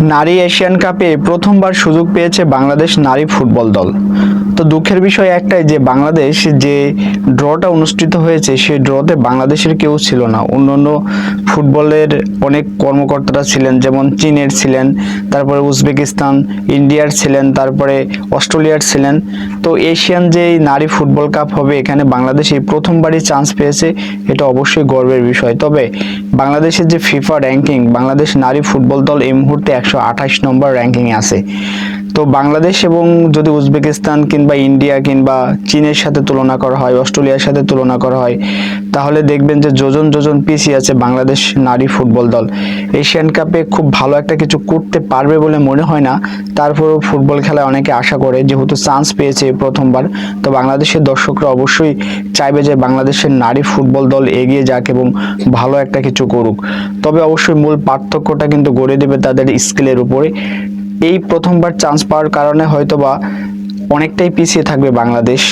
নারী এশিয়ান কাপে প্রথমবার সুযোগ পেয়েছে বাংলাদেশ নারী ফুটবল দল। তো দুঃখের বিষয় একটাই যে বাংলাদেশ যে ড্রটা অনুষ্ঠিত হয়েছে, সেই ড্রতে বাংলাদেশের কেউ ছিল না। অন্যান্য ফুটবলের অনেক কর্মকর্তারা ছিলেন, যেমন চীনের ছিলেন, তারপরে উজবেকিস্তান, ইন্ডিয়ার ছিলেন, তারপরে অস্ট্রেলিয়ার ছিলেন। তো এশিয়ান যে নারী ফুটবল কাপ হবে, এখানে বাংলাদেশ এই প্রথমবারই চান্স পেয়েছে, এটা অবশ্যই গর্বের বিষয়। তবে বাংলাদেশের যে ফিফা র্যাঙ্কিং বাংলাদেশ নারী ফুটবল দল এই মুহূর্তে একশো আঠাশ নম্বর র্যাঙ্কিংয়ে আছে। তো বাংলাদেশ এবং যদি উজবেকিস্তান কিংবা ইন্ডিয়া কিংবা চীনের সাথে তুলনা করা হয়, অস্ট্রেলিয়ার সাথে তুলনা করা হয়, তাহলে দেখবেন যে যোজন যোজন পিছিয়ে আছে বাংলাদেশ নারী ফুটবল দল। এশিয়ান কাপে খুব ভালো একটা কিছু করতে পারবে বলে মনে হয় না। তারপরেও ফুটবল খেলায় অনেকে আশা করে, যেহেতু চান্স পেয়েছে প্রথমবার, তো বাংলাদেশের দর্শকরা অবশ্যই চাইবে যে বাংলাদেশের নারী ফুটবল দল এগিয়ে যাক এবং ভালো একটা কিছু করুক। তবে অবশ্যই মূল পার্থক্যটা কিন্তু গড়ে দেবে তাদের স্কিলের উপরে। এই প্রথমবার চান্স পাওয়ার কারণে হয়তোবা অনেকটাই পিছিয়ে থাকবে বাংলাদেশ।